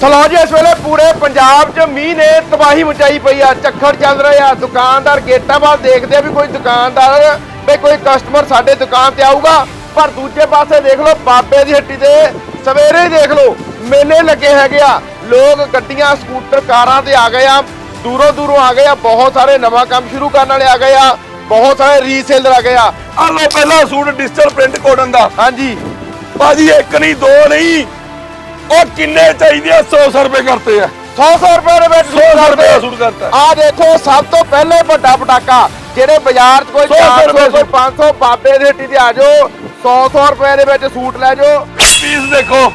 Slow ਜੀ ਇਸ ਵੇਲੇ ਪੂਰੇ ਪੰਜਾਬ 'ਚ ਮੀਂਹ ਨੇ ਤਬਾਹੀ ਮਚਾਈ ਪਈ ਆ ਝੱਖੜ ਚੱਲ ਰਹੇ ਆ। ਦੁਕਾਨਦਾਰ ਗੇਟਾਂ ਵੱਲ ਦੇਖਦੇ ਆ ਵੀ ਕੋਈ ਦੁਕਾਨਦਾਰ ਵੀ ਕੋਈ ਕਸਟਮਰ ਸਾਡੇ ਦੁਕਾਨ ਤੇ ਆਊਗਾ। ਪਰ ਦੂਜੇ ਪਾਸੇ ਦੇਖ ਲਓ ਬਾਬੇ ਦੀ ਹੱਟੀ ਤੇ ਸਵੇਰੇ ਹੀ ਦੇਖ ਲਓ ਮੇਲੇ ਲੱਗੇ ਹੈਗੇ ਆ। ਲੋਕ ਗੱਡੀਆਂ ਸਕੂਟਰ ਕਾਰਾਂ ਤੇ ਆ ਗਏ ਆ। ਦੂਰੋਂ ਦੂਰੋਂ ਆ ਗਏ ਆ। ਬਹੁਤ ਸਾਰੇ ਨਵਾਂ ਕੰਮ ਸ਼ੁਰੂ ਕਰਨ ਵਾਲੇ ਆ ਗਏ ਆ। ਬਹੁਤ ਸਾਰੇ ਰੀਸੇਲਰ ਆ ਗਏ ਆ। ਆ ਲੋ ਪਹਿਲਾ ਸੂਟ ਡਿਜੀਟਲ ਪ੍ਰਿੰਟ ਕੋਟਨ ਦਾ। ਹਾਂਜੀ। ਭਾਜੀ ਇੱਕ ਨਹੀਂ ਦੋ ਨਹੀਂ। ਉਹ ਕਿੰਨੇ ਚਾਹੀਦੇ ਆ? 100 100 ਰੁਪਏ ਕਰਤੇ ਆ। 100 100 ਰੁਪਏ ਦੇ ਵਿੱਚ 100 ਰੁਪਏ ਸੂਟ ਕਰਤਾ। ਆ ਦੇਖੋ ਸਭ ਤੋਂ ਪਹਿਲੇ ਵੱਡਾ ਪਟਾਕਾ ਜਿਹੜੇ ਬਾਜ਼ਾਰ 'ਚ ਕੋਈ ਸੌ ਸੌ 400 ਰੁਪਏ ਕੋਈ 500 ਬਾਬੇ ਦੇ ਹੱਟੀ ਤੇ ਆ ਜਾਓ 100 100 ਰੁਪਏ ਦੇ ਵਿੱਚ ਸੂਟ ਲੈ ਜਾਓ। ਪੀਸ ਦੇਖੋ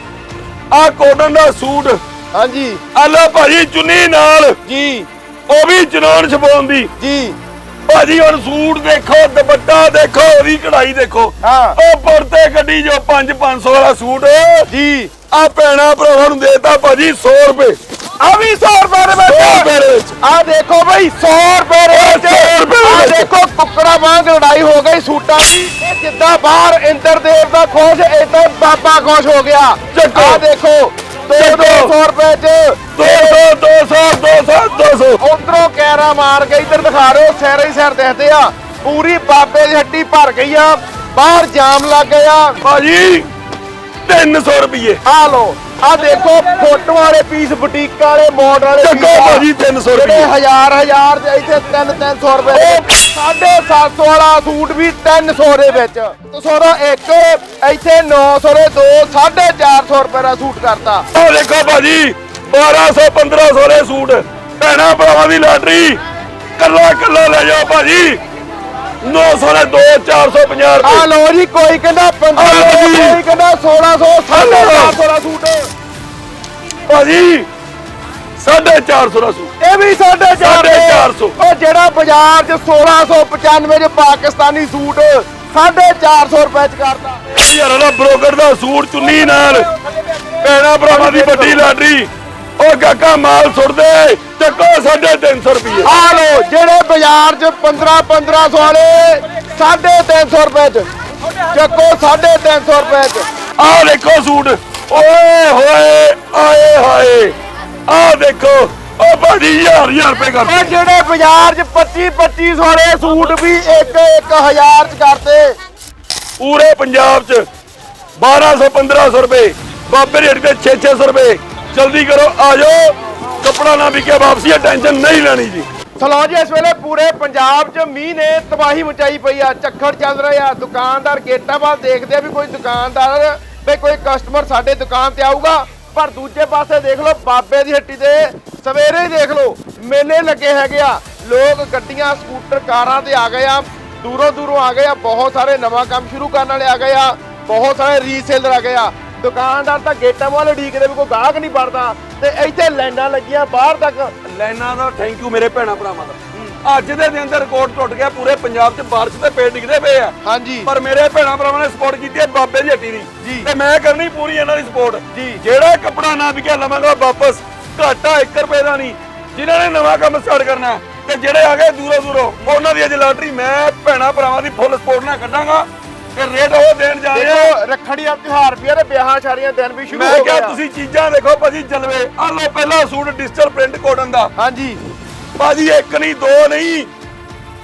ਆ ਕੋਟਨ ਦਾ ਸੂਟ। ਹਾਂਜੀ। ਆ ਲੋ ਭਾਜੀ ਚੁੰਨੀ ਨਾਲ। ਜੀ। ਉਹ ਵੀ ਚਨੌਨ ਛਪਾਉਣ ਦੀ। ਜੀ। ਭਾਜੀ ਹੁਣ ਸੂਟ ਦੇਖੋ ਦੁਪੱਟਾ ਦੇਖੋ ਉਹਦੀ ਕਢਾਈ ਦੇਖੋ। ਹਾਂ। ਉਹ ਪਰਤੇ ਗੱਡੀ ਜੋ 5 500 ਵਾਲਾ ਸੂਟ। ਜੀ। ਆ ਭੈਣਾ ਭਰਾਵਾਂ ਨੂੰ ਦੇਤਾ ਭਾਜੀ 100 ਰੁਪਏ। ਆ ਵੀ 100 ਰੁਪਏ ਦੇ 100 ਵਿੱਚ ਰੁਪਏ ਦੇ ਵਿੱਚ। ਆ ਦੇਖੋ ਬਈ 100 ਰੁਪਏ ਦੇ ਵਿੱਚ। 100 ਰੁਪਏ ਦੇ ਆ ਵਿੱਚ। ਦੇਖੋ ਕੁੱਕੜਾ ਵਾਂਗ ਲੜਾਈ ਹੋ ਗਈ ਸੂਟਾਂ ਦੀ। ਇਹ ਜਿੱਦਾਂ ਬਾਹਰ ਇੰਦਰਦੇਵ ਦਾ ਖੁਸ਼ ਏਦਾਂ ਬਾਬਾ ਖੁਸ਼ ਹੋ ਗਿਆ। ਆ ਦੇਖੋ 200 ਰੁਪਏ ਚ 200 200 200 200 ਉਧਰੋਂ ਕੈਰਾ ਮਾਰ ਕੇ ਇੱਧਰ ਦਿਖਾ ਰਹੇ ਹੋ ਸਿਰ ਹੀ ਸਿਰ ਦੇਖਦੇ ਆ। ਪੂਰੀ ਬਾਬੇ ਦੀ ਹੱਟੀ ਭਰ ਗਈ ਆ। ਬਾਹਰ ਜਾਮ ਲੱਗ ਗਿਆ। ਭਾਜੀ 300 ਰੁਪਏ ਆ ਲੋ ਆ ਦੇਖੋ ਫੋਟੋ ਵਾਲੇ ਪੀਸ ਬੁਟੀਕ ਵਾਲੇ ਮਾਡਲ ਵਾਲੇ ਚੱਕੋ piece ਆ। ਭਾਜੀ 300 ਜਿਹੜੇ ਰੁਪਏ ਹਜ਼ਾਰ ਹਜ਼ਾਰ ਦੇ ਇੱਥੇ 3 300 ਰੁਪਏ ਦੇ। 750 ਵਾਲਾ ਸੂਟ ਵੀ 300 ਦੇ ਵਿੱਚ। ਤੁਸੀਂ ਦਾ ਇੱਕ ਇੱਥੇ 900 ਦੇ ਦੋ 450 ਰੁਪਏ ਦਾ ਸੂਟ ਕਰਤਾ। ਉਹ ਦੇਖੋ ਭਾਜੀ 1200 1500 ਦੇ ਸੂਟ। ਭੈਣਾ ਭਰਾਵਾਂ ਦੀ ਲਾਟਰੀ। ਕੱਲਾ ਕੱਲਾ ਲੈ ਜਾਓ ਭਾਜੀ। 900 ਦੇ 2 450 ਆ ਰੁਪਏ। ਲੋ ਜੀ ਕੋਈ ਕਹਿੰਦਾ 1500 ਆ ਲਓ ਜੀ। ਕੋਈ ਕਹਿੰਦਾ 1600 450 ਦਾ ਸੂਟ। ਭਾਜੀ 450 ਦਾ ਸੂਟ। ਇਹ ਵੀ 450 450 ਉਹ ਜਿਹੜਾ ਬਾਜ਼ਾਰ 'ਚ 1695 'ਚ ਪਾਕਿਸਤਾਨੀ ਸੂਟ 450 ਰੁਪਏ 'ਚ ਕਰਦਾ। ਯਾਰ ਉਹਦਾ ਬ੍ਰੋਕਰ ਦਾ ਸੂਟ ਚੁੰਨੀ ਨਾਲ। ਭੈਣਾ ਭਰਾਵਾਂ ਦੀ ਵੱਡੀ ਲਾਟਰੀ। ਉਹ ਕਾਕਾ ਮਾਲ ਸੁੱਟਦੇ ਚੱਕੋ 350 ਰੁਪਏ ਆ ਲੋ ਜਿਹੜੇ ਬਾਜ਼ਾਰ 'ਚ 15 1500 ਵਾਲੇ 350 ਰੁਪਏ 'ਚ। ਚੱਕੋ 350 ਰੁਪਏ 'ਚ। ਆਹ ਦੇਖੋ ਸੂਟ ਓਏ ਹੋਏ ਆਏ ਹਾਏ। ਆਹ ਦੇਖੋ ਉਹ ਭਾਜੀ ਹਜ਼ਾਰ ਹਜ਼ਾਰ ਰੁਪਏ ਕਰ ਉਹ ਜਿਹੜੇ ਬਾਜ਼ਾਰ 'ਚ 25 2500 ਵਾਲੇ ਸੂਟ ਵੀ 1 1000 'ਚ ਕਰਤੇ। ਪੂਰੇ ਪੰਜਾਬ 'ਚ 1200 1500 ਰੁਪਏ ਬਾਬੇ ਰੇਟ ਤੇ 6 600 ਰੁਪਏ। ਜਲਦੀ ਕਰੋ ਆ ਜਾਓ ਕੱਪੜਾ ਨਾ ਵਿਕੇ ਵਾਪਸੀ ਹੈ ਟੈਨਸ਼ਨ ਨਹੀਂ ਲੈਣੀ ਜੀ। ਸਲੋ ਜੀ, ਇਸ ਵੇਲੇ ਪੂਰੇ ਪੰਜਾਬ 'ਚ ਮੀਂਹ ਨੇ ਤਬਾਹੀ ਮਚਾਈ ਪਈ ਆ ਝੱਖੜ ਚੱਲ ਰਹੇ ਦੁਕਾਨਦਾਰ ਗੇਟਾਂ ਵੱਲ ਦੇਖਦੇ ਆ ਵੀ ਕੋਈ ਦੁਕਾਨਦਾਰ ਵੀ ਕੋਈ ਕਸਟਮਰ ਸਾਡੇ ਦੁਕਾਨ ਤੇ ਆਊਗਾ। ਪਰ ਦੂਜੇ ਪਾਸੇ ਦੇਖ ਲਓ, ਬਾਬੇ ਦੀ ਹੱਟੀ ਤੇ ਸਵੇਰੇ ਹੀ ਦੇਖ ਲਓ, ਮੇਲੇ ਲੱਗੇ ਹੈਗੇ ਆ। ਲੋਕ ਗੱਡੀਆਂ, ਸਕੂਟਰ, ਕਾਰਾਂ ਤੇ ਆ ਗਏ ਆ। ਦੂਰੋਂ ਦੂਰੋਂ ਆ ਗਏ ਆ, ਬਹੁਤ ਸਾਰੇ ਨਵਾਂ ਕੰਮ ਸ਼ੁਰੂ ਕਰਨ ਵਾਲੇ ਆ ਗਏ ਆ। ਬਹੁਤ ਸਾਰੇ ਰੀਸੇਲਰ ਆ ਗਏ ਆ। ਦੁਕਾਨਦਾਰ ਤਾਂ ਗੇਟਾਂ ਵੱਲ ਉਡੀਕਦੇ ਵੀ ਕੋਈ ਗਾਹਕ ਨਹੀਂ ਵੜਦਾ ਤੇ ਇੱਥੇ ਲਾਈਨਾਂ ਲੱਗੀਆਂ ਬਾਹਰ ਤੱਕ। ਲਾਈਨਾਂ ਦਾ ਥੈਂਕ ਯੂ ਮੇਰੇ ਭੈਣਾ ਭਰਾਵਾਂ ਦਾ। ਅੱਜ ਦੇ ਦਿਨ ਦਾ ਰਿਕਾਰਡ ਟੁੱਟ ਗਿਆ ਪੂਰੇ ਪੰਜਾਬ 'ਚ ਬਾਰਿਸ਼ ਦੇ ਪੇੜ ਡਿੱਗਦੇ ਪਏ ਆ। ਹਾਂਜੀ। ਪਰ ਮੇਰੇ ਭੈਣਾ ਭਰਾਵਾਂ ਨੇ ਸਪੋਰਟ ਕੀਤੀ ਹੈ ਬਾਬੇ ਦੀ ਹੱਟੀ ਦੀ। ਤੇ ਮੈਂ ਕਰਨੀ ਪੂਰੀ ਇਹਨਾਂ ਦੀ ਸਪੋਰਟ ਜੀ। ਜਿਹੜਾ ਕੱਪੜਾ ਨਾ ਵਿਕਿਆ ਲਵਾਂਗਾ ਵਾਪਸ ਘਾਟਾ 1 ਰੁਪਏ ਦਾ ਨਹੀਂ। ਜਿਨ੍ਹਾਂ ਨੇ ਨਵਾਂ ਕੰਮ ਸਟਾਰਟ ਕਰਨਾ ਤੇ ਜਿਹੜੇ ਆ ਗਏ ਦੂਰੋਂ ਦੂਰੋਂ ਉਹਨਾਂ ਦੀ ਅੱਜ ਲਾਟਰੀ ਮੈਂ ਭੈਣਾ ਭਰਾਵਾਂ ਦੀ ਫੁੱਲ ਸਪੋਰਟ ਨਾਲ ਕੱਢਾਂਗਾ। ਤੇ ਰੇਟ ਉਹ ਦੇਣ ਜਾ ਰਹੇ ਆ। ਦੇਖੋ ਰੱਖੜੀ ਦਾ ਤਿਉਹਾਰ ਵੀ ਆ ਤੇ ਵਿਆਹਾਂ ਸ਼ਾਦੀਆਂ ਦਿਨ ਵੀ ਸ਼ੁਰੂ ਮੈਂ ਹੋ ਕਿਹਾ ਆ। ਤੁਸੀਂ ਚੀਜ਼ਾਂ ਦੇਖੋ ਭਾਜੀ ਜਲਵੇ। ਆ ਲਓ ਪਹਿਲਾ ਸੂਟ ਡਿਜੀਟਲ ਪ੍ਰਿੰਟ ਕੋਟਨ ਦਾ। ਹਾਂਜੀ। ਭਾਜੀ ਇੱਕ ਨਹੀਂ ਦੋ ਨਹੀਂ।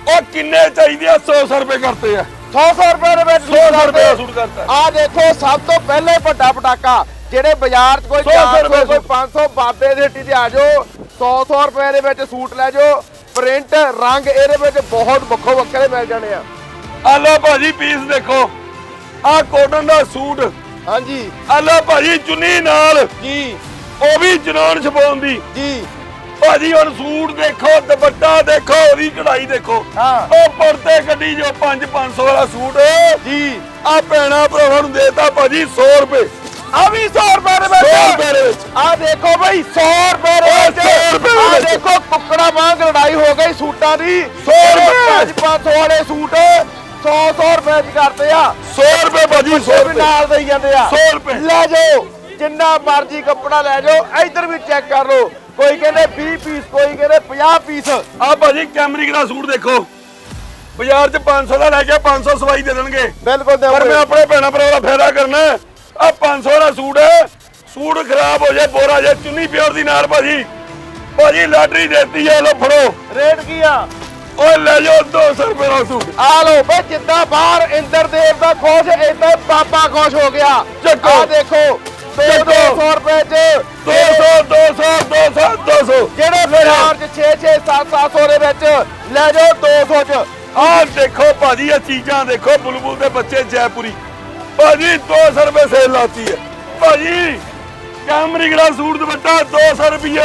ਉਹ ਕਿੰਨੇ ਚਾਹੀਦੇ ਆ? 100 100 ਰੁਪਏ ਕਰਤੇ ਆ। 100 100 ਰੁਪਏ ਦੇ ਵਿੱਚ 100 100 ਰੁਪਏ ਦਾ ਸੂਟ ਕਰਤਾ। ਆ ਦੇਖੋ ਸਭ ਤੋਂ ਪਹਿਲੇ ਵੱਡਾ ਪਟਾਕਾ ਜਿਹੜੇ ਬਾਜ਼ਾਰ 'ਚ ਕੋਈ ਸੌ ਸੌ 400 ਰੁਪਏ ਕੋਈ 500 ਬਾਬੇ ਦੇ ਹੱਟੀ ਤੇ ਆ ਜਾਓ 100 100 ਰੁਪਏ ਦੇ ਵਿੱਚ ਸੂਟ ਲੈ ਜਾਓ। ਪ੍ਰਿੰਟ ਰੰਗ ਇਹਦੇ ਵਿੱਚ ਬਹੁਤ ਵੱਖੋ ਵੱਖਰੇ ਮਿਲ ਜਾਣੇ ਆ। ਆ ਲਓ ਭਾਜੀ ਪੀਸ ਦੇਖੋ। ਆ ਕੋਟਨ ਦਾ ਸੂਟ। ਹਾਂਜੀ। ਆ ਲਓ ਭਾਜੀ ਚੁੰਨੀ ਨਾਲ। ਜੀ। ਉਹ ਵੀ ਚਨੌਨ ਛਪਾਉਣ ਦੀ। ਜੀ। ਭਾਜੀ ਹੁਣ ਸੂਟ ਦੇਖੋ ਦੁਪੱਟਾ ਦੇਖੋ ਉਹਦੀ ਕਢਾਈ ਦੇਖੋ। ਹਾਂ। ਉਹ ਪਰਤੇ ਗੱਡੀ ਜੋ 5 500 ਵਾਲਾ ਸੂਟ। ਜੀ। ਆ ਭੈਣਾ ਭਰਾਵਾਂ ਨੂੰ ਦੇਤਾ ਭਾਜੀ 100 ਰੁਪਏ। ਆ ਵੀ 100 ਰੁਪਏ ਦੇ 100 ਵਿੱਚ ਰੁਪਏ ਦੇ ਵਿੱਚ। ਆ ਦੇਖੋ ਬਈ 100 ਰੁਪਏ ਦੇ ਵਿੱਚ। 100 ਰੁਪਏ ਦੇ ਆ। ਦੇਖੋ ਕੁੱਕੜਾ ਵਾਂਗ ਲੜਾਈ ਹੋ ਗਈ ਸੂਟਾਂ ਦੀ। 100 ਰੁਪਏ। 500 ਵਾਲੇ ਸੂਟ। 100 100 ਰੁਪਏ ਚ ਕਰਤੇ ਆ। 100 ਰੁਪਏ ਭਾਜੀ 100 ਉਹ ਵੀ ਰੁਪਏ। ਨਾਲ ਦੇਈ ਜਾਂਦੇ ਆ। 100 ਰੁਪਏ। ਲੈ ਜਾਓ ਜਿੰਨਾ ਮਰਜ਼ੀ ਕੱਪੜਾ ਲੈ ਜਾਓ ਇੱਧਰ ਵੀ ਚੈੱਕ ਕਰ ਲਓ। ਕੋਈ ਕਹਿੰਦੇ 20 ਪੀਸ ਕੋਈ ਕਹਿੰਦੇ 50 ਪੀਸ ਆ ਭਾਜੀ ਕੈਮਰਿਕ ਦਾ ਸੂਟ ਦੇਖੋ। ਬਾਜ਼ਾਰ 'ਚ 500 ਦਾ ਲੈ ਕੇ 500 ਸਵਾਈ ਦੇ ਦੇਣਗੇ। ਬਿਲਕੁਲ ਪਰ ਮੈਂ ਆਪਣੇ ਭੈਣਾ ਭਰਾਵਾਂ ਦਾ ਫਾਇਦਾ ਕਰਨਾ। ਆ 500 ਦਾ ਸੂਟ ਹੈ। ਸੂਟ ਖਰਾਬ ਹੋ ਜਾਏ ਬੋਰਾ ਜੇ ਚੁੰਨੀ ਪਿਓਰ ਦੀ ਨਾਲ ਭਾਜੀ। ਭਾਜੀ ਲਾਟਰੀ ਦੇਤੀ ਆ ਲੋ ਫੜੋ। ਰੇਟ ਕੀ ਆ? ਓਏ ਲੈ ਜਾਓ 200 ਰੁਪਏ ਦਾ ਸੂਟ ਆ ਲੋ ਬਈ ਜਿੱਦਾਂ ਬਾਹਰ ਇੰਦਰਦੇਵ ਦਾ ਖੁਸ਼ ਏਦਾਂ ਬਾਬਾ ਖੁਸ਼ ਹੋ ਗਿਆ। ਚੱਕੋ। ਆ ਦੇਖੋ ਚੱਕੋ। 200 ਰੁਪਏ ਚ 200 200 200 200 ਜਿਹੜੇ ਬਾਜ਼ਾਰ ਚ 6 6 7 700 ਦੇ ਵਿੱਚ ਲੈ ਜਾਓ 200 ਚ। ਆਹ ਦੇਖੋ ਭਾਜੀ ਇਹ ਚੀਜ਼ਾਂ ਦੇਖੋ ਬੁਲਬੁਲ ਦੇ ਬੱਚੇ ਜੈਪੁਰੀ। ਭਾਜੀ 200 ਰੁਪਏ ਸੇਲ ਲਾਤੀ ਹੈ। ਭਾਜੀ ਕੈਮਰਿਕ ਦਾ ਸੂਟ ਦੁਪੱਟਾ 200 ਰੁਪਏ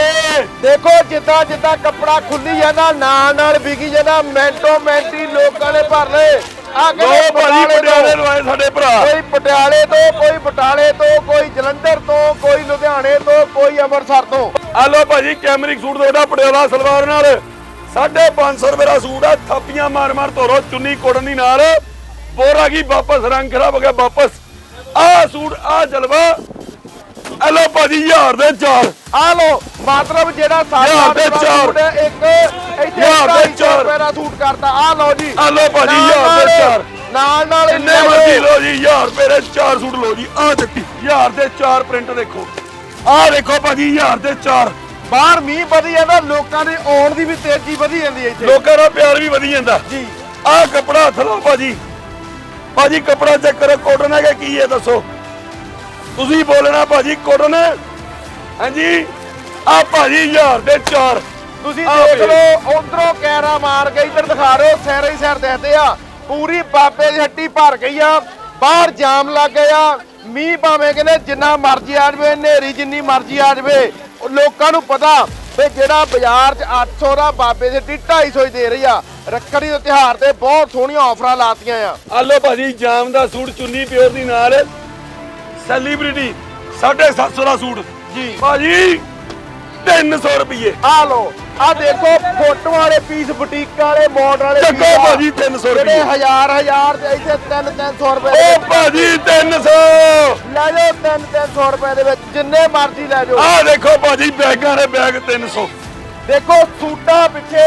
ਦੇਖੋ ਜਿੱਦਾਂ ਜਿੱਦਾਂ ਕੱਪੜਾ ਖੁੱਲੀ ਜਾਂਦਾ ਨਾਲ ਨਾਲ ਵਿਕੀ ਜਾਂਦਾ ਮੈਂਟੋ ਮੈਂਟੀ ਲੋਕਾਂ ਨੇ ਭਰ ਲਏ। ਆ ਲੋ ਕਹਿੰਦੇ ਭਾਜੀ ਪਟਿਆਲੇ ਤੋਂ ਲਵਾਏ ਸਾਡੇ ਭਰਾ। ਕੋਈ ਪਟਿਆਲੇ ਤੋਂ ਕੋਈ ਬਟਾਲੇ ਤੋਂ ਕੋਈ ਜਲੰਧਰ ਤੋਂ ਕੋਈ ਲੁਧਿਆਣੇ ਤੋਂ ਕੋਈ ਅੰਮ੍ਰਿਤਸਰ ਤੋਂ। ਆ ਲੋ ਭਾਜੀ ਕੈਮਰਿਕ ਸੂਟ ਦੁਪੱਟਾ ਪਟਿਆਲਾ ਸਲਵਾਰ ਨਾਲ। 550 ਰੁਪਏ ਦਾ ਸੂਟ ਆ ਥਾਪੀਆਂ ਮਾਰ ਮਾਰ ਧੋਰੋ ਚੁੰਨੀ ਕੋੜਨ ਦੀ ਨਾਲ। ਬੋਰਾ ਕੀ ਵਾਪਸ ਰੰਗ ਖਰਾਬ ਹੋ ਗਿਆ ਵਾਪਸ। ਆ ਸੂਟ ਆ ਜਲਵਾ। ਆ ਲੋ ਭਾਜੀ ਹਜ਼ਾਰ ਦੇ ਚਾਰ। ਆ ਲੋ ਮਤਲਬ ਜਿਹੜਾ ਹਜ਼ਾਰ ਦੇ ਸਾਡਾ ਚਾਰ। ਇੱਕ ਇੱਥੇ ਹਜ਼ਾਰ ਦੇ 250 ਚਾਰ। ਰੁਪਏ ਦਾ ਸੂਟ ਕਰਤਾ। ਆ ਲੋ ਜੀ। ਆ ਲੋ ਭਾਜੀ ਹਜ਼ਾਰ ਦੇ ਚਾਰ। ਨਾਲ ਨਾਲ ਇੰਨੇ ਮਰਜ਼ੀ। ਲੋ ਜੀ 1000 ਰੁਪਏ ਦੇ ਚਾਰ ਸੂਟ ਲੋ ਜੀ। ਆ ਚੱਕੀ 1000 ਦੇ ਚਾਰ ਪ੍ਰਿੰਟ ਦੇਖੋ। ਆ ਦੇਖੋ ਭਾਜੀ 1000 ਦੇ ਚਾਰ। ਬਾਹਰ ਮੀਂਹ ਵਧੀ ਜਾਂਦਾ ਲੋਕਾਂ ਦੇ ਆਉਣ ਦੀ ਵੀ ਤੇਜ਼ੀ ਵਧੀ ਜਾਂਦੀ ਹੈ ਇੱਥੇ। ਲੋਕਾਂ ਦਾ ਪਿਆਰ ਵੀ ਵਧੀ ਜਾਂਦਾ। ਜੀ। ਆ ਕੱਪੜਾ ਹੱਥ ਲਓ ਭਾਜੀ। ਭਾਜੀ ਕੱਪੜਾ ਚੈੱਕ ਕਰੋ ਕੋਟਨ ਹੈ ਕਿ ਕੀ ਹੈ ਦੱਸੋ। ਤੁਸੀਂ ਬੋਲਣਾ ਭਾਜੀ ਕੋਟਨ। ਹੈ ਹਾਂਜੀ ਆ ਭਾਜੀ 1000 ਦੇ ਚਾਰ। ਤੁਸੀਂ ਦੇਖ। ਲਓ ਉਧਰੋਂ ਕੈਰਾ ਮਾਰ ਕੇ ਇੱਧਰ ਦਿਖਾ ਰਹੇ ਹੋ ਸਿਰ ਹੀ ਸਿਰ ਦੇਖਦੇ ਆ। ਪੂਰੀ ਬਾਬੇ ਦੀ ਹੱਟੀ ਭਰ ਗਈ ਆ। ਬਾਹਰ ਜਾਮ ਲੱਗ ਗਿਆ। ਮੀਂਹ ਭਾਵੇਂ ਕਹਿੰਦੇ ਜਿੰਨਾ ਮਰਜ਼ੀ ਆ ਜਾਵੇ ਹਨੇਰੀ ਜਿੰਨੀ ਮਰਜ਼ੀ ਆ ਜਾਵੇ। ਲੋਕਾਂ ਨੂੰ ਪਤਾ ਵੀ ਜਿਹੜਾ ਬਾਜ਼ਾਰ 'ਚ 800 ਦਾ ਬਾਬੇ ਦੀ ਹੱਟੀ 250 ਹੀ ਦੇ ਰਹੀ ਆ। ਰੱਖੜੀ ਦੇ ਤਿਉਹਾਰ ਤੇ ਬਹੁਤ ਸੋਹਣੀਆਂ ਆਫਰਾਂ ਲਾਤੀਆਂ ਆ। ਆ ਲੋ ਭਾਜੀ ਜਾਮ ਦਾ ਸੂਟ ਚੁੰਨੀ ਪਿਓਰ ਦੀ ਨਾਲ। ਸੈਲੀਬ੍ਰਿਟੀ 750 ਦਾ ਸੂਟ। ਜੀ। ਭਾਜੀ 300 ਰੁਪਏ ਆ ਲੋ ਆ ਦੇਖੋ ਫੋਟੋ ਵਾਲੇ ਪੀਸ ਬੁਟੀਕ ਵਾਲੇ ਮਾਡਲ ਵਾਲੇ ਚੱਕੋ। ਭਾਜੀ 300 ਜਿਹੜੇ ਰੁਪਏ ਹਜ਼ਾਰ ਹਜ਼ਾਰ ਤੇ ਇੱਥੇ 3 300 ਰੁਪਏ ਓ ਭਾਜੀ 300 ਲੈ ਜਾਓ 3 300 ਰੁਪਏ ਦੇ ਵਿੱਚ ਜਿੰਨੇ ਮਰਜ਼ੀ ਲੈ ਜਾਓ। ਆ ਦੇਖੋ ਭਾਜੀ ਬੈਗਾਂ ਦੇ ਬੈਗ 300 ਦੇਖੋ ਸੂਟਾਂ ਪਿੱਛੇ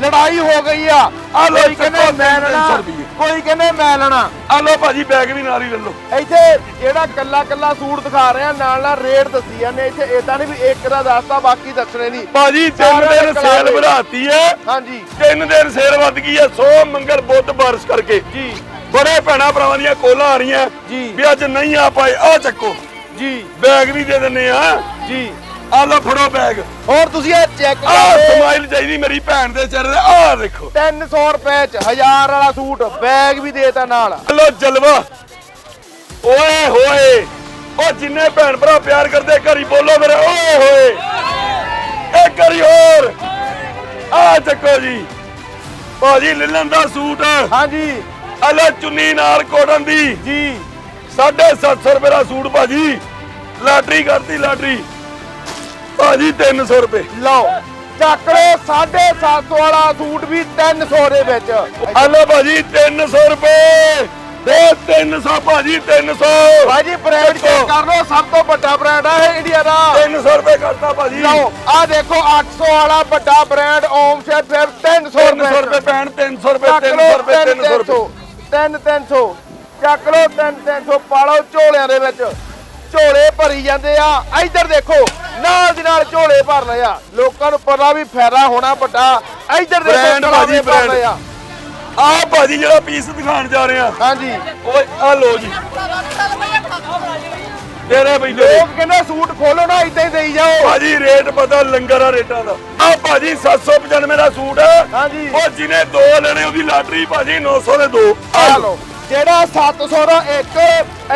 ਲੜਾਈ ਹੋ ਗਈ ਆ। ਆ ਲਓ ਇੱਕ ਕਹਿੰਦੇ ਮੈਂ ਰੁਪਈਏ। ਕੋਈ ਕਹਿੰਦੇ ਮੈਂ ਲੈਣਾ? ਆ ਲੋ ਭਾਜੀ ਬੈਗ ਵੀ ਨਾਲ ਹੀ ਲੈ ਲਓ। ਇੱਥੇ ਜਿਹੜਾ ਕੱਲਾ ਕੱਲਾ ਸੂਟ ਦਿਖਾ ਰਹੇ ਨਾਲ ਨਾਲ ਰੇਟ ਦੱਸੀ ਜਾਂਦੇ ਇੱਥੇ ਇਦਾਂ ਨਹੀਂ ਵੀ ਇੱਕ ਦਾ ਦੱਸਤਾ ਬਾਕੀ ਦੱਸਣੇ ਨਹੀਂ। ਭਾਜੀ ਤਿੰਨ ਦਿਨ ਸੇਲ। ਵਧਾਤੀ ਹੈ। ਹਾਂਜੀ। ਤਿੰਨ ਦਿਨ ਸੇਲ ਵੱਧ ਗਈ ਹੈ। ਸੋ ਮੰਗਲ ਬੁੱਧ ਬਾਰਿਸ਼ ਕਰਕੇ। ਜੀ। ਬੜੇ ਭੈਣਾ ਭਰਾਵਾਂ ਦੀਆਂ ਕੋਲਾਂ ਆ ਰਹੀਆਂ। ਜੀ। ਵੀ ਅੱਜ ਨਹੀਂ ਆ ਪਾਏ ਆ ਚੱਕੋ। ਜੀ। ਬੈਗ ਵੀ ਦੇ ਦਿੰਨੇ ਆ। ਜੀ। ਆ ਲੋ ਫੜੋ ਬੈਗ ਹੋਰ ਤੁਸੀਂ ਇਹ ਚੈੱਕ ਆ ਕਰੋ ਸਮਾਈਲ ਚਾਹੀਦੀ ਮੇਰੀ ਭੈਣ ਦੇ ਚਿਹਰੇ ਤੇ। ਆ ਦੇਖੋ। 300 ਰੁਪਏ ਚ 1000 ਵਾਲਾ ਸੂਟ ਬੈਗ ਵੀ ਦੇਤਾ ਨਾਲ। ਲੋ ਜਲਵਾ। ਓਏ ਹੋਏ। ਉਹ ਜਿੰਨੇ ਭੈਣ ਭਰਾ ਪਿਆਰ ਕਰਦੇ ਘਰੀ ਬੋਲੋ ਮੇਰੇ। ਓਏ ਹੋਏ। ਇਹ ਕਰੀ ਹੋਰ। ਆ ਚੱਕੋ ਜੀ। ਭਾਜੀ ਲਿਲਨ ਦਾ ਸੂਟ। ਹਾਂਜੀ। ਅਲਾ ਚੁੰਨੀ ਨਾਲ ਕੋਟਨ ਦੀ। ਜੀ। 750 ਰੁਪਏ ਦਾ ਸੂਟ ਭਾਜੀ। ਲਾਟਰੀ ਕਰਤੀ ਲਾਟਰੀ ਭਾਜੀ 300 ਰੁਪਏ ਲਓ ਚੱਕ ਲਓ 750 ਵਾਲਾ ਸੂਟ ਵੀ 300 ਦੇ ਵਿੱਚ ਹਲੋ ਭਾਜੀ 300 ਰੁਪਏ ਦੇ 300 ਭਾਜੀ 300 ਭਾਜੀ ਬ੍ਰਾਂਡ ਚੈੱਕ ਕਰ ਲਓ ਸਭ ਤੋਂ ਵੱਡਾ ਬ੍ਰਾਂਡ ਆ ਇਹ ਇੰਡੀਆ ਦਾ 300 ਰੁਪਏ ਕਰਤਾ ਭਾਜੀ ਲਓ ਆ ਦੇਖੋ 800 ਵਾਲਾ ਵੱਡਾ ਬ੍ਰਾਂਡ ਓਮ ਸੇ ਫਿਰ 300 300 ਰੁਪਏ ਪੈਣ 300 ਰੁਪਏ ਚੱਕ 300 ਲਓ ਰੁਪਏ 300 ਰੁਪਏ 3 300 ਚੱਕ ਲਓ 3 300 ਪਾਲੋ ਝੋਲਿਆਂ ਦੇ ਵਿੱਚ ਝੋਲੇ ਭਰੀ ਜਾਂਦੇ ਆ। ਇੱਧਰ ਦੇਖੋ ਨਾਲ ਦੀ ਨਾਲ ਝੋਲੇ ਭਰ ਲਏ ਆ। ਲੋਕਾਂ ਨੂੰ ਪਤਾ ਵੀ ਫਾਇਦਾ ਹੋਣਾ ਵੱਡਾ। ਇੱਧਰ ਦੇਖੋ Brand ਭਾਜੀ, ਭਰ brand। ਲਏ ਆ। ਆ ਭਾਜੀ ਜਿਹੜਾ ਪੀਸ ਦਿਖਾਣ ਜਾ ਰਹੇ ਆ। ਹਾਂਜੀ। ਓਏ ਆ ਲੋ ਜੀ। ਤੇਰੇ ਬਈ ਲੋਕ ਕਹਿੰਦੇ ਸੂਟ ਖੋਲੋ ਨਾ ਇਦਾਂ ਹੀ ਦੇਈ ਜਾਓ। ਭਾਜੀ ਰੇਟ ਪਤਾ ਲੰਗਰ ਆ ਰੇਟਾਂ ਦਾ। ਆ ਭਾਜੀ 795 ਦਾ ਸੂਟ ਹਾਂਜੀ। ਉਹ ਜਿਹਨੇ ਦੋ ਲੈਣੇ ਉਹਦੀ ਲਾਟਰੀ ਭਾਜੀ 900 ਦੇ ਦੋ। ਆ ਲਓ। ਜਿਹੜਾ 700 ਦਾ ਇੱਕ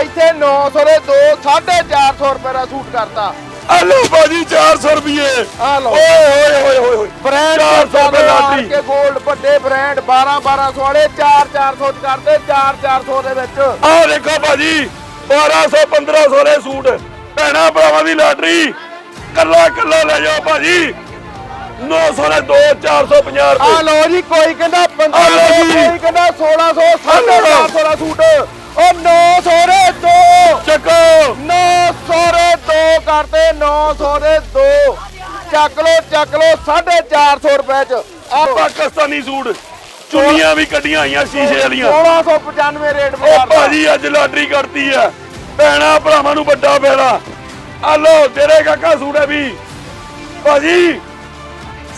ਇੱਥੇ 900 ਦੇ ਦੋ 450 ਰੁਪਏ ਦਾ ਸੂਟ ਕਰਤਾ। ਆ ਲੋ ਭਾਜੀ 400 ਰੁਪਏ ਆ ਲਓ। ਓਏ ਹੋਏ ਹੋਏ ਹੋਏ ਹੋਏ ਬ੍ਰਾਂਡ 400 ਰੁਪਏ ਲਾਟਰੀ। ਕੇ 골ਡ ਵੱਡੇ ਬ੍ਰਾਂਡ 12 1200 ਵਾਲੇ 4 400 ਚ ਕਰਦੇ 4 400 ਦੇ ਵਿੱਚ। ਆ ਦੇਖੋ ਭਾਜੀ 1200 1500 ਦੇ ਸੂਟ। ਭੈਣਾ ਭਰਾਵਾਂ ਦੀ ਲਾਟਰੀ। ਕੱਲਾ ਕੱਲਾ ਲੈ ਜਾਓ ਭਾਜੀ। 900 ਦੇ 2 450 ਆ ਰੁਪਏ। ਲਓ ਜੀ ਕੋਈ ਕਹਿੰਦਾ ਆ 1500 ਲਓ ਜੀ। ਕੋਈ ਕਹਿੰਦਾ 1600 450 ਦਾ ਸੂਟ। ਉਹ 900 ਦੇ ਦੋ। ਚੱਕੋ। 900 ਦੇ ਦੋ ਕਰਦੇ 900 ਦੇ ਦੋ। ਚੱਕ ਲੋ ਚੱਕ ਲੋ 450 ਰੁਪਏ ਚ। ਆ ਪਾਕਿਸਤਾਨੀ ਸੂਟ ਚੁੰਨੀਆਂ ਵੀ ਕੱਢੀਆਂ ਆਈਆਂ ਸ਼ੀਸ਼ੇ ਵਾਲੀਆਂ। 1695 ਰੇਟ ਉਹ ਮਾਰਦਾ। ਭਾਜੀ ਅੱਜ ਲਾਟਰੀ ਕਰਤੀ ਆ ਭੈਣਾ ਭਰਾਵਾਂ ਨੂੰ ਵੱਡਾ ਫਾਇਦਾ। ਆ ਲੋ ਤੇਰੇ ਕਾਕਾ ਸੂਟ ਹੈ ਵੀ। ਭਾਜੀ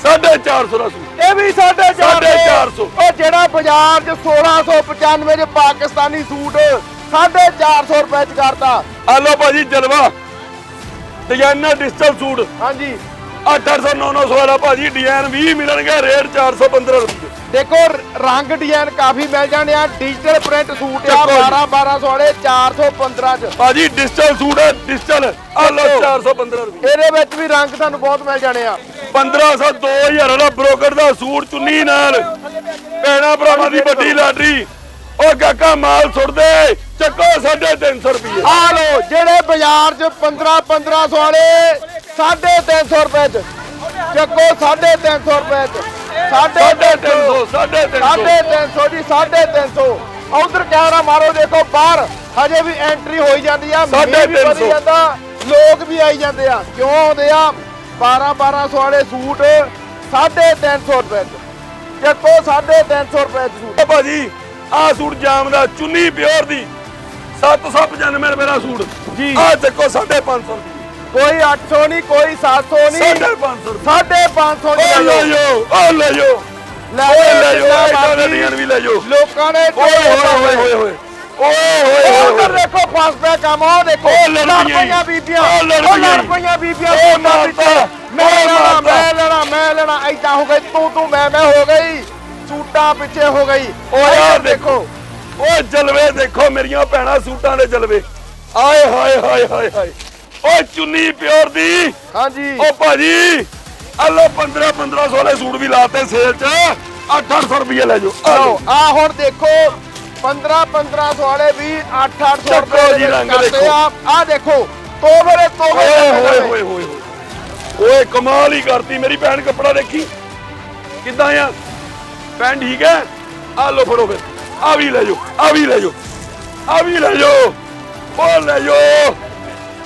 450 ਦਾ ਸੂਟ। ਇਹ ਵੀ 450 ਸਾਢੇ ਚਾਰ ਸੌ। ਉਹ ਜਿਹੜਾ ਬਾਜ਼ਾਰ 'ਚ 1695 ਚ ਪਾਕਿਸਤਾਨੀ ਸੂਟ 450 ਰੁਪਏ ਚ ਕਰਤਾ। ਆ ਲੋ ਭਾਜੀ ਜਲਵਾ। Designer digital suit. ਹਾਂਜੀ। 800 900 ਵਾਲਾ ਭਾਜੀ ਡਿਜ਼ਾਈਨ 20 ਮਿਲਣਗੇ ਰੇਟ 415 ਰੁਪਏ। ਦੇਖੋ ਰੰਗ ਡਿਜ਼ਾਈਨ ਕਾਫੀ ਮਿਲ ਜਾਣੇ ਆ। ਡਿਜੀਟਲ ਪ੍ਰਿੰਟ ਸੂਟ ਆ ਚੱਕੋ ਜੀ। 12 1200 ਵਾਲੇ 415 ਚ। ਭਾਜੀ ਡਿਜੀਟਲ ਸੂਟ ਹੈ ਡਿਜੀਟਲ। ਆ ਲੋ ਚੱਕੋ। 415 ਰੁਪਏ। ਇਹਦੇ ਵਿੱਚ ਵੀ ਰੰਗ ਤੁਹਾਨੂੰ ਬਹੁਤ ਮਿਲ ਜਾਣੇ ਆ। 1500 2000 ਵਾਲਾ ਬ੍ਰੋਕਰ ਦਾ ਸੂਟ ਚੁੰਨੀ ਨਾਲ। ਭੈਣਾ ਭਰਾਵਾਂ ਦੀ ਵੱਡੀ ਲਾਟਰੀ। ਉਹ ਕਾਕਾ ਮਾਲ ਸੁੱਟ ਦੇ ਚੱਕੋ 350 ਰੁਪਏ ਆ ਲੋ ਜਿਹੜੇ ਬਾਜ਼ਾਰ 'ਚ 15 1500 ਵਾਲੇ 350 ਰੁਪਏ ਚ। ਚੱਕੋ 350 ਰੁਪਏ ਚ। 350 350 350 350 ਜੀ 350 ਉਧਰ ਕੈਮਰਾ ਮਾਰੋ ਦੇਖੋ ਬਾਹਰ ਹਜੇ ਵੀ ਐਂਟਰੀ ਹੋਈ ਜਾਂਦੀ ਆ। ਮੀਂਹ ਵੀ ਸਾਢੇ ਤਿੰਨ ਵਧੀ ਸੌ। ਜਾਂਦਾ ਲੋਕ ਵੀ ਆਈ ਜਾਂਦੇ ਆ। ਕਿਉਂ ਆਉਂਦੇ ਆ? 12 1200 ਵਾਲੇ ਸੂਟ 350 ਰੁਪਏ ਚ। ਚੱਕੋ 350 ਰੁਪਏ ਚ ਸੂਟ। ਭਾਜੀ ਆ ਸੂਟ ਜਾਮ ਦਾ ਚੁੰਨੀ ਪਿਓਰ ਦੀ। 795 ਰੁਪਏ ਦਾ ਸੂਟ। ਜੀ। ਆ ਚੱਕੋ 550 ਰੁਪਏ ਕੋਈ 800 ਨਹੀਂ ਕੋਈ 700 ਨਹੀਂ। 550 ਰੁਪਏ 550 ਉਹ ਲੈ ਜਾਓ ਉਹ ਲੈ ਜਾਓ ਲੈ ਓਏ ਲੈ ਜਾਓ, ਜਾਓ ਜਿੰਨਾ ਇਦਾਂ ਦੇ ਮਰਜ਼ੀ। ਡਿਜ਼ਾਈਨ ਵੀ ਲੈ ਜਾਓ ਲੋਕਾਂ ਨੇ ਹੋਏ ਹੋਏ ਹੋਏ ਹੋਏ। ਓਏ ਹੋਏ ਹੋਏ ਉਧਰ ਹੋਏ ਦੇਖੋ ਫਸ ਪਿਆ ਕੰਮ ਉਹ ਦੇਖੋ। ਉਹ ਲੜ ਲੜ ਪਈਆਂ ਪਈਆਂ ਬੀਬੀਆਂ। ਉਹ ਲੜ ਉਹ ਲੜ ਪਈਆਂ। ਪਈਆਂ ਬੀਬੀਆਂ ਉਹ ਸੂਟਾਂ ਮਾਰਤਾ। ਪਿੱਛੇ। ਮੈਂ ਉਹ ਲੈਣਾ ਮਾਰਤਾ। ਮੈਂ ਲੈਣਾ ਮੈਂ ਲੈਣਾ। ਐਦਾਂ ਹੋ ਗਈ ਤੂੰ ਤੂੰ ਮੈਂ ਮੈਂ ਹੋ ਗਈ। ਸੂਟਾਂ ਪਿੱਛੇ ਹੋ ਗਈ। ਓ ਯਾਰ ਇੱਧਰ ਦੇਖੋ। ਓ ਜਲਵੇ ਦੇਖੋ ਮੇਰੀਆਂ ਭੈਣਾਂ ਸੂਟਾਂ ਦੇ ਜਲਵੇ। ਆਏ ਹਾਏ ਹਾਏ ਹਾਏ ਹਾਏ। ਓ ਚੁੰਨੀ ਪਿਓਰ ਦੀ। ਹਾਂਜੀ। ਓ ਭਾਜੀ ਆ ਲੋ 15 1500 ਵਾਲੇ ਸੂਟ ਵੀ ਲਾਤੇ ਸੇਲ 'ਚ। 800 ਰੁਪਏ ਲੈ ਜਾਓ। ਆ ਲਓ ਲਓ ਆ ਹੁਣ ਦੇਖੋ 15 1500 ਵਾਲੇ ਵੀ 8 800 ਚੱਕੋ ਰੁਪਏ ਜੀ ਦੇ ਰੰਗ ਕਰਦੇ ਦੇਖੋ। ਆ। ਆ ਦੇਖੋ ਤੋਬਰੇ ਤੋਬਰੇ ਓਏ ਹੋਏ ਹੋਏ ਹੋਏ ਹੋਏ ਓਏ ਕਮਾਲ ਹੀ ਕਰਤੀ ਮੇਰੀ ਭੈਣ ਕੱਪੜਾ ਦੇਖੀ। ਕਿੱਦਾਂ ਆ? ਭੈਣ ਠੀਕ ਹੈ? ਆ ਲੋ ਫੜੋ ਫਿਰ। ਆ ਵੀ ਲੈ ਜਾਓ ਆ ਵੀ ਲੈ ਜਾਓ। ਆ ਵੀ ਲੈ ਜਾਓ। ਉਹ ਲੈ ਜਾਓ।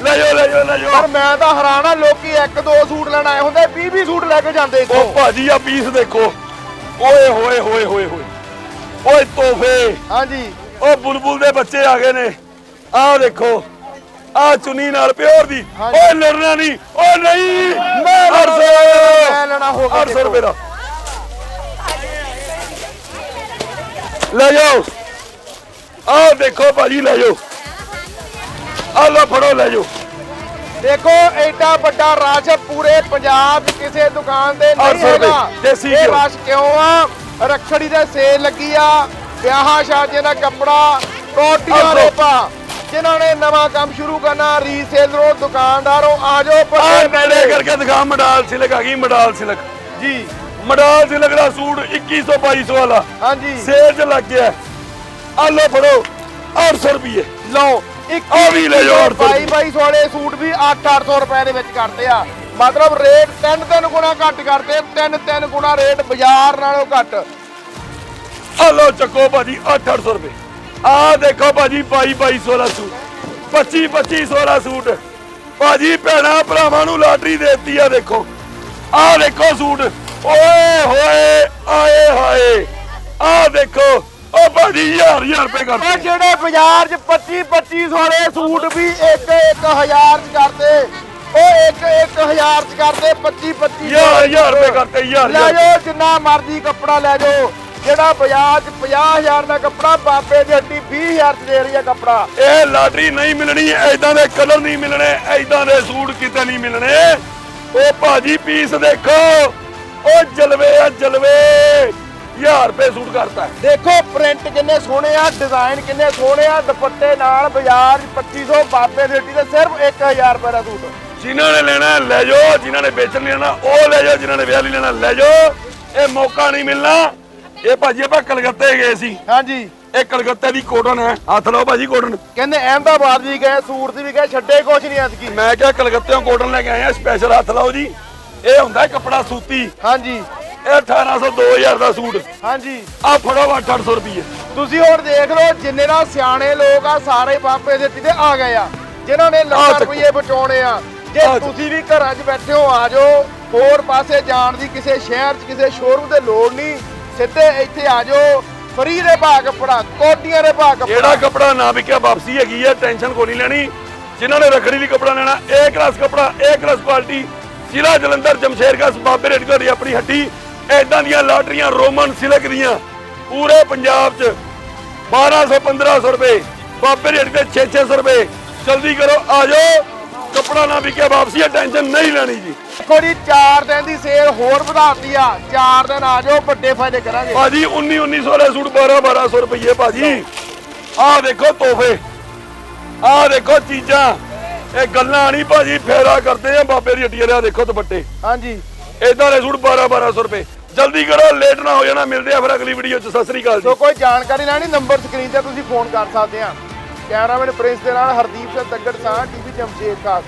ਲੈ ਜਾਓ ਲੈ ਜਾਓ ਲੈ ਪਰ ਮੈਂ ਤਾਂ ਹੈਰਾਨ ਆ ਲੋਕੀ ਇੱਕ ਦੋ ਸੂਟ ਲੈਣ ਆਏ ਹੁੰਦੇ 20 20 ਸੂਟ ਲੈ ਕੇ ਜਾਂਦੇ ਇੱਥੋਂ। ਉਹ ਭਾਜੀ ਆ ਪੀਸ ਦੇਖੋ। ਓਏ ਹੋਏ ਹੋਏ ਹੋਏ ਹੋਏ। ਓਏ ਤੋਹਫੇ। ਹਾਂਜੀ। ਉਹ ਬੁਲਬੁਲ ਦੇ ਬੱਚੇ ਆ ਗਏ ਨੇ। ਆਹ ਦੇਖੋ ਆ ਚੁੰਨੀ ਨਾਲ ਪਿਓਰ ਦੀ। ਓਏ ਲੜਨਾ ਨਹੀਂ ਓ ਨਹੀਂ। ਮੈਂ 800 ਮੈਂ ਲੈਣਾ ਹੋ ਗਿਆ 800 ਰੁਪਏ ਦਾ। ਲੈ ਜਾਓ। ਆਹ ਦੇਖੋ ਭਾਜੀ ਲੈ ਜਾਓ। ਆ ਲੋ ਫੜੋ ਲੈ ਜਾਓ। ਦੇਖੋ ਐਡਾ ਵੱਡਾ ਰਸ਼ ਪੂਰੇ ਪੰਜਾਬ ਕਿਸੇ ਦੁਕਾਨ ਤੇ ਨਹੀਂ 800 ਰੁਪਏ, ਹੈਗਾ। ਇਹ। ਰਸ਼ ਕਿਉਂ ਆ? ਰੱਖੜੀ ਦੇ ਸੇਲ ਲੱਗੀ ਆ। ਵਿਆਹਾਂ ਸ਼ਾਦੀਆਂ ਦਾ ਕੱਪੜਾ ਕੋਟੀਆਂ 800 ਰੇਪਾ। ਜਿਨ੍ਹਾਂ ਨੇ ਨਵਾਂ ਕੰਮ ਸ਼ੁਰੂ ਕਰਨਾ ਰੀਸੇਲਰੋ ਦੁਕਾਨਦਾਰੋ ਆ ਜਾਓ ਆ ਪੱਕੇ ਨੇੜੇ ਕਰਕੇ ਦਿਖਾ ਮਡਾਲ ਸਿਲਕ ਆ ਗਈ ਮਡਾਲ ਸਿਲਕ। ਜੀ। ਮਡਾਲ ਸਿਲਕ ਦਾ ਸੂਟ 2100 2200 ਵਾਲਾ। ਹਾਂਜੀ। ਸੇਲ 'ਚ ਲੱਗ ਗਿਆ। ਆ ਲੋ ਫੜੋ 800 ਰੁਪਏ ਲਓ ਇੱਕ ਆ ਵੀ ਲੈ ਜਾਓ 800 ਬਾਈ ਬਾਈ ਵਾਲੇ ਸੂਟ ਵੀ 8-800 ਰੁਪਏ ਦੇ ਵਿੱਚ ਕਰਦੇ ਆ। ਮਤਲਬ ਰੇਟ ਤਿੰਨ ਤਿੰਨ ਗੁਣਾ ਘੱਟ ਕਰਦੇ ਤਿੰਨ ਤਿੰਨ ਗੁਣਾ ਰੇਟ ਬਾਜ਼ਾਰ ਨਾਲੋਂ ਘੱਟ। ਆ ਲੋ ਚੱਕੋ ਭਾਜੀ 8-800 ਰੁਪਏ। ਆ ਦੇਖੋ ਭਾਜੀ 22-2200 ਵਾਲਾ ਸੂਟ 25-2500 ਵਾਲਾ ਸੂਟ। ਭਾਜੀ ਭੈਣਾ ਭਰਾਵਾਂ ਨੂੰ ਲਾਟਰੀ ਦੇਤੀ ਆ ਦੇਖੋ। ਆ ਦੇਖੋ ਸੂਟ। ਓਏ ਹੋਏ ਆਏ ਹਾਏ। ਆ ਦੇਖੋ ਓ ਭਾਜੀ ਹਜ਼ਾਰ ਹਜ਼ਾਰ ਰੁਪਏ ਉਹ ਕਰਦੇ। ਜਿਹੜੇ ਬਾਜ਼ਾਰ 'ਚ 25 25 ਵਾਲੇ ਸੂਟ ਵੀ 1 1000 'ਚ ਕਰਦੇ। ਉਹ 1 1000 'ਚ ਕਰਦੇ 25 25 ਹਜ਼ਾਰ ਹਜ਼ਾਰ ਰੁਪਏ ਕਰਤੇ ਹਜ਼ਾਰ ਲੈ ਹਜ਼ਾਰ। ਜਾਓ ਜਿੰਨਾ ਮਰਜ਼ੀ ਕੱਪੜਾ ਲੈ ਜਾਓ। ਜਿਹੜਾ ਬਾਜ਼ਾਰ 'ਚ 50000 ਦਾ ਕੱਪੜਾ ਬਾਬੇ ਦੀ ਹੱਟੀ 20000 'ਚ ਦੇ ਰਹੀ ਹੈ ਕੱਪੜਾ। ਇਹ ਲਾਟਰੀ ਨਹੀਂ ਮਿਲਣੀ ਐਦਾਂ ਦੇ ਕਲਰ ਨਹੀਂ ਮਿਲਣੇ ਐਦਾਂ ਦੇ ਸੂਟ ਕਿਤੇ ਨਹੀਂ ਮਿਲਣੇ। ਉਹ ਭਾਜੀ ਪੀਸ ਦੇਖੋ ਉਹ ਜਲਵੇ ਆ ਜਲਵੇ। 1000 ਰੁਪਏ ਸੂਟ ਕਰਤਾ। ਦੇਖੋ ਪ੍ਰਿੰਟ ਕਿੰਨੇ ਸੋਹਣੇ ਆ ਡਿਜ਼ਾਈਨ ਕਿੰਨੇ ਸੋਹਣੇ ਆ ਦੁਪੱਟੇ ਨਾਲ ਬਾਜ਼ਾਰ 'ਚ 2500 ਬਾਬੇ ਦੀ ਹੱਟੀ ਤੇ ਸਿਰਫ 1000 ਰੁਪਏ ਦਾ ਸੂਟ। ਜਿਨ੍ਹਾਂ ਨੇ ਲੈਣਾ ਲੈ ਜਾਓ ਜਿਨ੍ਹਾਂ ਨੇ ਵੇਚਣ ਲੈਣਾ ਉਹ ਲੈ ਜਾਓ ਜਿਨ੍ਹਾਂ ਨੇ ਵਿਆਹ ਲਈ ਲੈਣਾ ਲੈ ਜਾਓ। ਇਹ ਮੌਕਾ ਨਹੀਂ ਮਿਲਣਾ। ਇਹ ਭਾਜੀ ਆਪਾਂ ਕਲਕੱਤੇ ਗਏ ਸੀ। ਹਾਂਜੀ। ਇਹ ਕਲਕੱਤੇ ਦੀ ਕੋਟਨ ਹੈ। ਹੱਥ ਲਾਓ ਭਾਜੀ ਕੋਟਨ ਕਹਿੰਦੇ ਅਹਿਮਦਾਬਾਦ ਵੀ ਗਏ ਸੂਟ ਦੀ ਵੀ ਗਏ ਛੱਡੇ ਕੁਛ ਨਹੀਂ ਐਤਕੀ। ਮੈਂ ਕਿਹਾ ਕਲਕੱਤੇੋਂ ਕੋਟਨ ਲੈ ਕੇ ਆਏ ਆ ਸਪੈਸ਼ਲ ਹੱਥ ਲਾਓ ਜੀ। ਇਹ ਹੁੰਦਾ ਕੱਪੜਾ ਸੂਤੀ। ਹਾਂਜੀ। ਇਹ 1800 2000 ਦਾ ਸੂਟ। ਹਾਂਜੀ। ਆ ਫੜੋ 800 ਰੁਪਏ ਤੁਸੀਂ ਹੁਣ ਦੇਖ ਲਓ ਜਿੰਨੇ ਦਾ ਸਿਆਣੇ ਲੋਕ ਆ ਸਾਰੇ ਬਾਬੇ ਦੇ ਤੇ ਆ ਗਏ ਆ। ਜਿਨ੍ਹਾਂ ਨੇ ਲੱਖਾਂ। ਰੁਪਏ ਬਚਾਉਣੇ ਆ। ਜੇ ਤੁਸੀਂ ਵੀ ਘਰਾਂ 'ਚ ਬੈਠੇ ਹੋ, ਆ ਜਾਓ। ਹੋਰ ਪਾਸੇ ਜਾਣ ਦੀ ਕਿਸੇ ਸ਼ਹਿਰ 'ਚ, ਕਿਸੇ ਸ਼ੋਰੂਮ ਤੇ ਲੋੜ ਨਹੀਂ। ਸਿੱਧੇ ਇੱਥੇ ਆ ਜਾਓ। ਫਰੀ ਦੇ ਭਾਅ ਕੱਪੜਾ, ਕੋਟੀਆਂ ਦੇ ਭਾਅ ਜਿਹੜਾ ਕੱਪੜਾ ਨਾ ਵਿਕਿਆ, ਵਾਪਸੀ ਹੈਗੀ ਆ ਟੈਨਸ਼ਨ ਕੋਈ ਨਹੀਂ ਲੈਣੀ। ਜਿਨ੍ਹਾਂ ਨੇ ਰਖੜੀ ਲਈ ਕੱਪੜਾ ਲੈਣਾ ਏ ਕਲਾਸ ਕੱਪੜਾ ਏ ਕਲਾਸ ਕੁਆਲਿਟੀ ਜ਼ਿਲ੍ਹਾ ਜਲੰਧਰ ਜਮਸ਼ੇਰਗੰਜ ਬਾਬੇ ਰੇਡ ਤੁਹਾਡੀ ਆਪਣੀ ਹੱਟੀ। ਐਦਾਂ ਦੀਆਂ ਲਾਟਰੀਆਂ, ਰੋਮਨ ਸਿਲਕ ਦੀਆਂ। ਪੂਰੇ ਪੰਜਾਬ 'ਚ 1200 1500 ਰੁਪਏ, ਬਾਬੇ ਰੇਟ ਤੇ 6-600 ਰੁਪਏ। ਜਲਦੀ ਕਰੋ, ਆ ਜਾਓ। ਕੱਪੜਾ ਨਾ ਵਿਕੇ ਵਾਪਸੀ ਹੈ ਟੈਨਸ਼ਨ ਨਹੀਂ ਲੈਣੀ ਜੀ। ਦੇਖੋ ਜੀ 4 ਦਿਨ ਦੀ ਸੇਲ ਹੋਰ ਵਧਾਤੀ ਆ 4 ਦਿਨ ਆ ਜਾਓ ਵੱਡੇ ਫਾਇਦੇ ਕਰਾਂਗੇ। ਭਾਜੀ 19 1900 ਵਾਲੇ ਸੂਟ 12 1200 ਰੁਪਏ ਭਾਜੀ। ਆਹ ਦੇਖੋ ਤੋਹਫੇ ਆਹ ਦੇਖੋ ਚੀਜ਼ਾਂ। ਇਹ ਗੱਲਾਂ ਨਹੀਂ ਭਾਜੀ ਫੇਰਾ ਕਰਦੇ ਆ ਬਾਬੇ ਦੀ ਹੱਟੀ ਵਾਲਿਆ ਦੇਖੋ ਦੁਪੱਟੇ। ਹਾਂਜੀ। ਇਦਾਂ ਦੇ ਸੂਟ 12 1200 ਰੁਪਏ। ਜਲਦੀ ਕਰੋ ਲੇਟ ਨਾ ਹੋ ਜਾਣਾ ਮਿਲਦੇ ਆ ਫਿਰ ਅਗਲੀ ਵੀਡੀਓ 'ਚ। ਸਤਿ ਸ੍ਰੀ ਅਕਾਲ ਜੀ। ਸੋ ਕੋਈ ਜਾਣਕਾਰੀ ਲੈਣੀ ਨੰਬਰ ਸਕਰੀਨ ਤੇ ਤੁਸੀਂ ਫੋਨ ਕਰ ਸਕਦੇ ਆ। ਕੈਮਰਾਮੈਨ ਪ੍ਰਿੰਸ ਦੇ ਨਾਲ ਹਰਦੀਪ ਸਿੰਘ ਤੱਗੜ ਸਾਹ ਟੀਵੀ ਜਮਸ਼ੇਦ ਖਾਸ